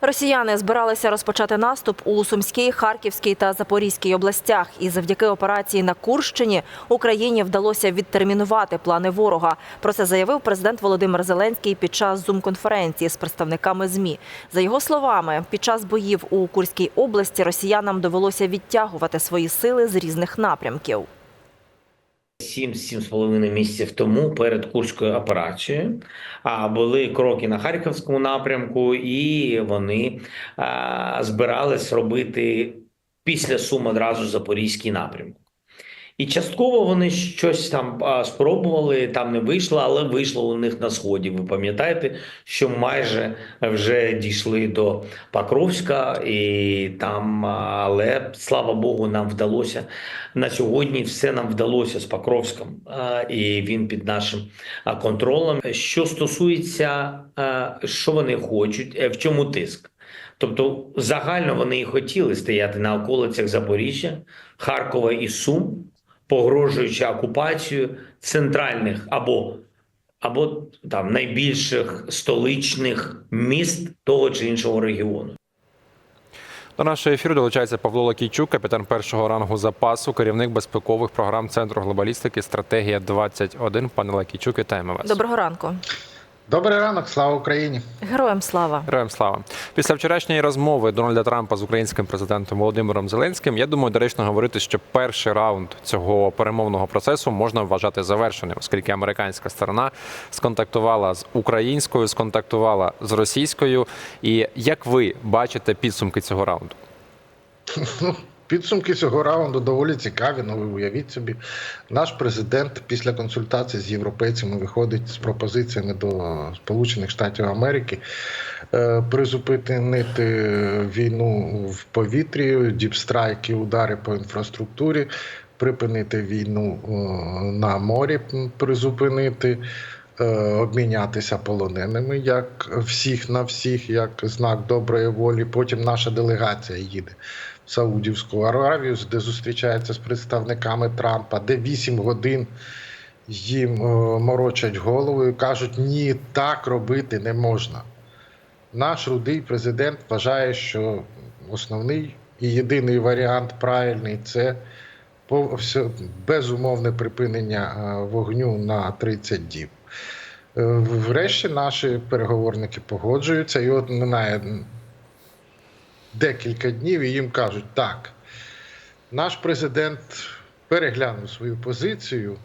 Росіяни збиралися розпочати наступ у Сумській, Харківській та Запорізькій областях. І завдяки операції на Курщині Україні вдалося відтермінувати плани ворога. Про це заявив президент Володимир Зеленський під час зум-конференції з представниками змі. За його словами, під час боїв у Курській області росіянам довелося відтягувати свої сили з різних напрямків. Сім сім з половиною місяців тому перед Курською операцією були кроки на харківському напрямку, і вони збирались робити після Сум одразу запорізький напрямок. І частково вони щось там спробували, там не вийшло, але вийшло у них на сході. Ви пам'ятаєте, що майже вже дійшли до Покровська, і там, але слава Богу, нам вдалося на сьогодні. Все нам вдалося з Покровськом, і він під нашим контролем. Що стосується, що вони хочуть, е, в чому тиск? Тобто, загально вони і хотіли стояти на околицях Запоріжжя, Харкова і Сум, погрожуючи окупацію центральних або, або там найбільших столичних міст того чи іншого регіону. До нашого ефіру долучається Павло Лакійчук, капітан першого рангу запасу, керівник безпекових програм Центру глобалістики Стратегія 21 Пане Лакійчук, вітаємо вас. Доброго ранку, Добрий ранок, слава Україні. героям слава. Героям слава. Після вчорашньої розмови Дональда Трампа з українським президентом Володимиром Зеленським, я думаю, доречно говорити, що перший раунд цього перемовного процесу можна вважати завершеним, оскільки американська сторона сконтактувала з українською, сконтактувала з російською. І як ви бачите підсумки цього раунду? Підсумки цього раунду доволі цікаві. Ну, ви уявіть собі, наш президент після консультацій з європейцями виходить з пропозиціями до Сполучених Штатів Америки е, призупинити війну в повітрі, діпстрайки, удари по інфраструктурі, припинити війну е, на морі, призупинити. Е, Обмінятися полоненими як всіх на всіх, як знак доброї волі. Потім наша делегація їде в Саудівську Аравію, де зустрічається з представниками Трампа, де 8 годин їм е, морочать голову і кажуть, ні, так робити не можна. Наш рудий президент вважає, що основний і єдиний варіант правильний це безумовне припинення е, вогню на 30 діб. Е, Врешті наші переговорники погоджуються, і от минає декілька днів і їм кажуть, так, наш президент переглянув свою позицію,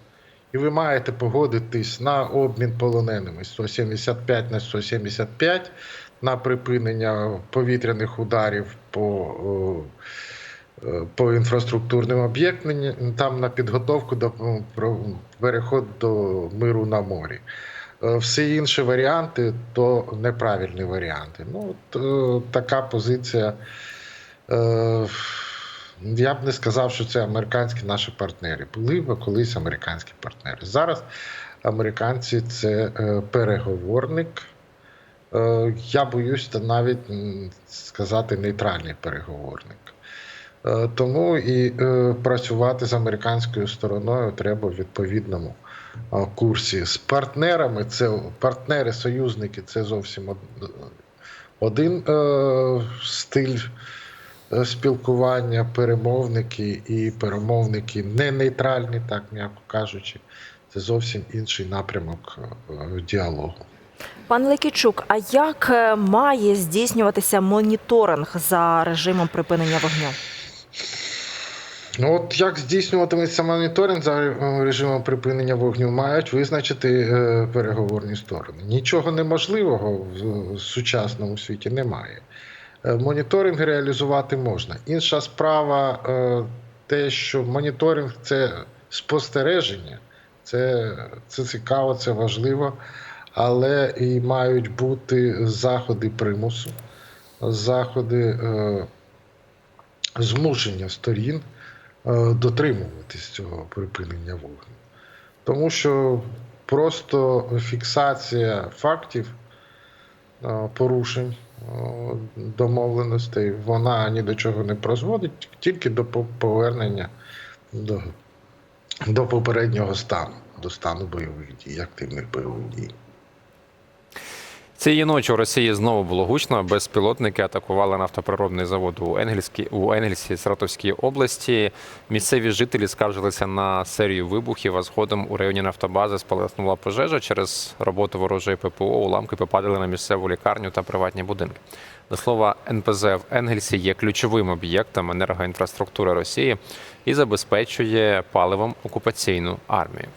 і ви маєте погодитись на обмін полоненими 175 на 175 на припинення повітряних ударів по, е, по інфраструктурним об'єктам, там на підготовку до про переход до миру на морі. Е, Всі інші варіанти то неправильні варіанти. Ну, от, е, така позиція. Е, я б не сказав, що це американські наші партнери. Були б колись американські партнери. Зараз американці це е, переговорник. Е, я боюсь навіть сказати нейтральний переговорник. Е, Тому і е, працювати з американською стороною треба в відповідному е, курсі. З партнерами це партнери, союзники це зовсім один стиль спілкування, перемовники і перемовники не нейтральні, так м'яко кажучи. Це зовсім інший напрямок діалогу. Пане Лекічук, а як має здійснюватися моніторинг за режимом припинення вогню? Ну от як здійснюватиметься моніторинг за е, режимом припинення вогню, мають визначити е, переговорні сторони. Нічого неможливого в сучасному світі немає. Е, Моніторинг реалізувати можна. Інша справа, е, те, що моніторинг це спостереження, це, це цікаво, це важливо, але і мають бути заходи примусу, заходи е, змушення сторін е, дотримуватись цього припинення вогню. Тому що просто фіксація фактів е, порушень е, домовленостей, вона ні до чого не призводить, тільки до повернення до, до попереднього стану, до стану бойових дій, активних бойових дій. Цієї ночі у Росії знову було гучно. Безпілотники атакували нафтоприробний завод у Енгельській у Енгельсі Саратовській області. Місцеві жителі скаржилися на серію вибухів. А згодом у районі нафтобази спалахнула пожежа. Через роботу ворожої ППО уламки попадали на місцеву лікарню та приватні будинки. До слова, НПЗ в Енгельсі є ключовим об'єктом енергоінфраструктури Росії і забезпечує паливом окупаційну армію.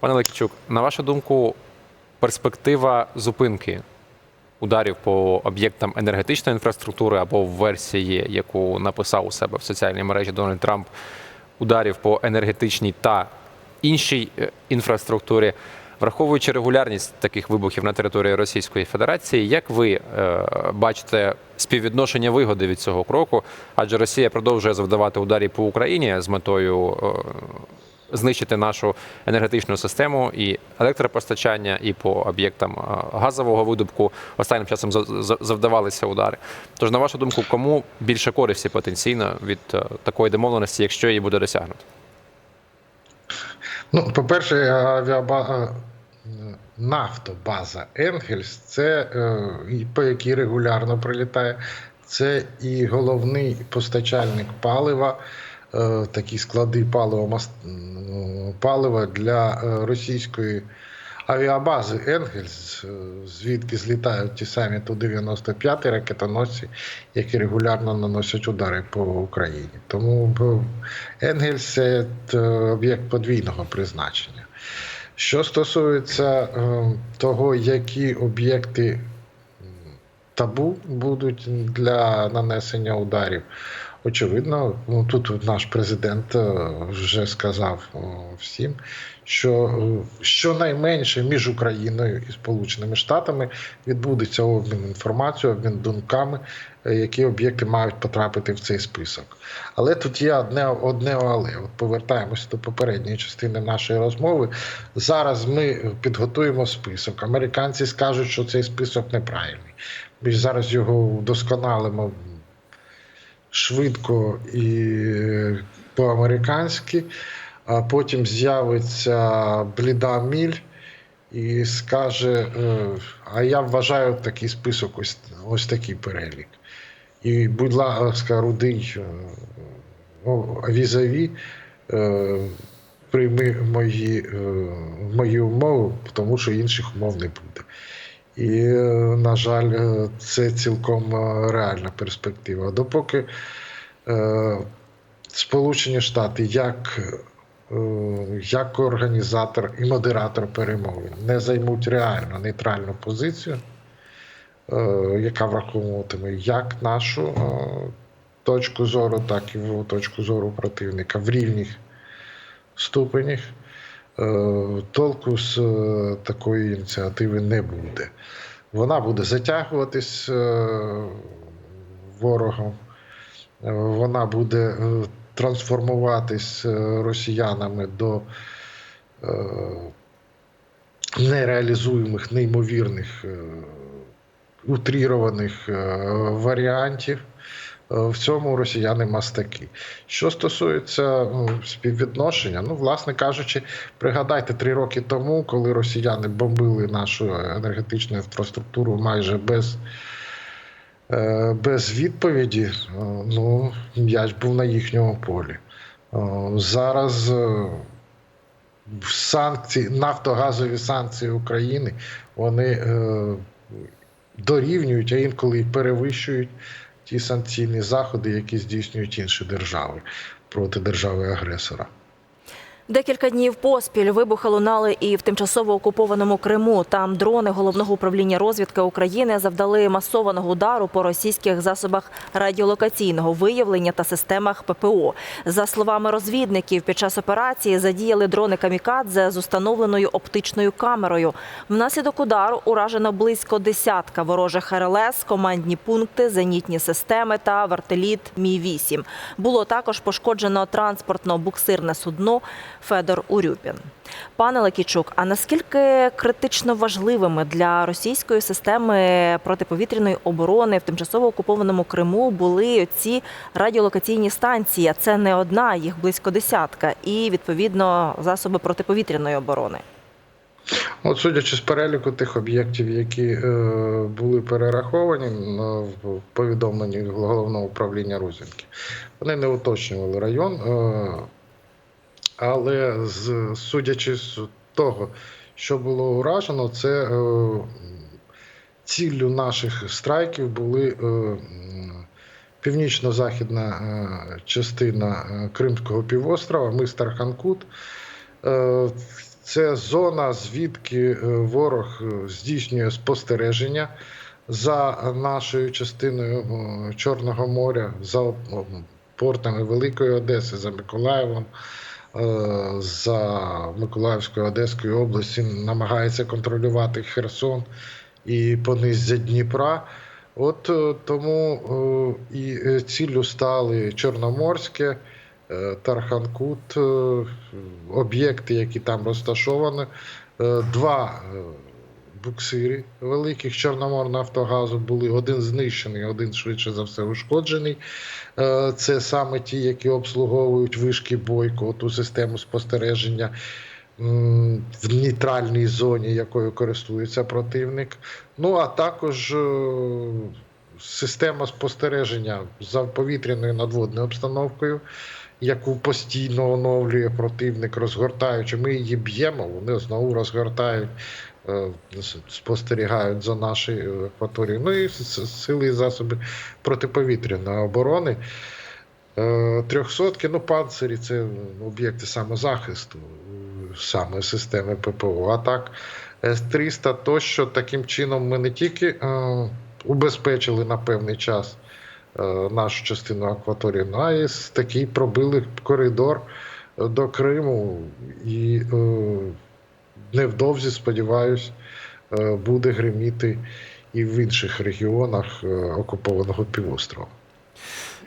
Пане Лекічук, на вашу думку, перспектива зупинки ударів по об'єктам енергетичної інфраструктури або в версії, яку написав у себе в соціальній мережі Дональд Трамп, ударів по енергетичній та іншій е, інфраструктурі, враховуючи регулярність таких вибухів на території Російської Федерації, як ви е, бачите співвідношення вигоди від цього кроку? Адже Росія продовжує завдавати ударів по Україні з метою е, знищити нашу енергетичну систему і електропостачання, і по об'єктам е, газового видобутку останнім часом за- за- завдавалися удари. Тож, на вашу думку, кому більше користі потенційно від е, такої домовленості, якщо її буде досягнуто? Ну, по-перше, авіаба... е, нафтобаза Енгельс, це по якій регулярно прилітає, це і головний постачальник палива, такі склади палива, палива для е, російської авіабази Енгельс, е, звідки злітають ті самі Ту-95 ракетоносці, які регулярно наносять удари по Україні. Тому е, Енгельс це е, об'єкт подвійного призначення. Що стосується е, того, які об'єкти табу будуть для нанесення ударів, очевидно, ну, тут наш президент е, вже сказав всім, що е, щонайменше між Україною і Сполученими Штатами відбудеться обмін інформацією, обмін думками, е, які об'єкти мають потрапити в цей список. Але тут є одне, одне але. От повертаємося до попередньої частини нашої розмови. Зараз ми підготуємо список. Американці скажуть, що цей список неправильний. Ми зараз його вдосконалимо швидко і по-американськи, а потім з'явиться бліда міль і скаже: е, А я вважаю такий список, ось, ось такий перелік. І, будь ласка, рудий е, о, візаві, е, прийми мої, мої умови, тому що інших умов не буде. І, на жаль, е, це цілком е, реальна перспектива. Допоки е, Сполучені Штати як, як організатор і модератор перемовин не займуть реально нейтральну позицію, яка враховуватиме як нашу точку зору, так і в точку зору противника в рівних ступенях. Е, Толку з е, такої ініціативи не буде. Вона буде затягуватись е, ворогом, вона буде трансформуватись росіянами до нереалізуємих, неймовірних, утрірованих варіантів. Е, В цьому росіяни мастаки. Що стосується ну, співвідношення, ну, власне кажучи, пригадайте три роки тому, коли росіяни бомбили нашу енергетичну інфраструктуру майже без, е, без відповіді, е, ну, м'яч був на їхньому полі. Зараз санкції, нафтогазові санкції України, вони дорівнюють, а інколи перевищують ті санкційні заходи, які здійснюють інші держави проти держави-агресора. Декілька днів поспіль вибухи лунали і в тимчасово окупованому Криму. Там дрони головного управління розвідки України завдали масованого удару по російських засобах радіолокаційного виявлення та системах ППО. За словами розвідників, під час операції задіяли дрони камікадзе з установленою оптичною камерою. Внаслідок удару уражено близько десятка ворожих РЛС, командні пункти, зенітні системи та вертоліт Мі 8 Було також пошкоджено транспортно-буксирне судно Федор Урюпін. Пане Лекічук, а наскільки критично важливими для російської системи протиповітряної оборони в тимчасово окупованому Криму були ці радіолокаційні станції? Це не одна, їх близько десятка, і відповідно засоби протиповітряної оборони. От судячи з переліку тих об'єктів, які е, були перераховані е, в повідомленні головного управління розвідки, вони не уточнювали район, е, але судячи з того, що було уражено, це е, ціллю наших страйків були е, північно-західна е, частина Кримського півострова, мистер Ханкут. Це зона, звідки ворог здійснює спостереження за нашою частиною Чорного моря, за портами Великої Одеси, за Миколаєвом, за Миколаївською Одеською області, намагається контролювати Херсон і понизя Дніпра. От е, тому е, і е, ціллю стали Чорноморське, е, Тарханкут, е, об'єкти, які там розташовані, Е, два е, буксири великих Чорноморнафтогазу були один знищений, один швидше за все ушкоджений. Е, Це саме ті, які обслуговують вишки бойко, ту систему спостереження в нейтральній зоні, якою користується противник. Ну а також е, система спостереження за повітряною надводною обстановкою, яку постійно оновлює противник, розгортаючи. Ми її б'ємо, вони знову розгортають. е, Спостерігають за нашою акваторією. Ну і сили і засоби протиповітряної оборони. Е, Трьохсотки, ну, панцирі це об'єкти самозахисту, е, саме системи ППО. А так, С-300 тощо таким чином ми не тільки е, убезпечили на певний час е, нашу частину акваторії, і такий пробили коридор е, до Криму. І е, невдовзі, сподіваюсь, е, буде гриміти і в інших регіонах е, окупованого півострова.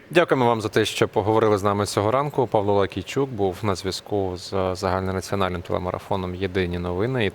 Дякуємо вам за те, що поговорили з нами цього ранку. Павло Лакійчук був на зв'язку з загальнонаціональним телемарафоном Єдині новини.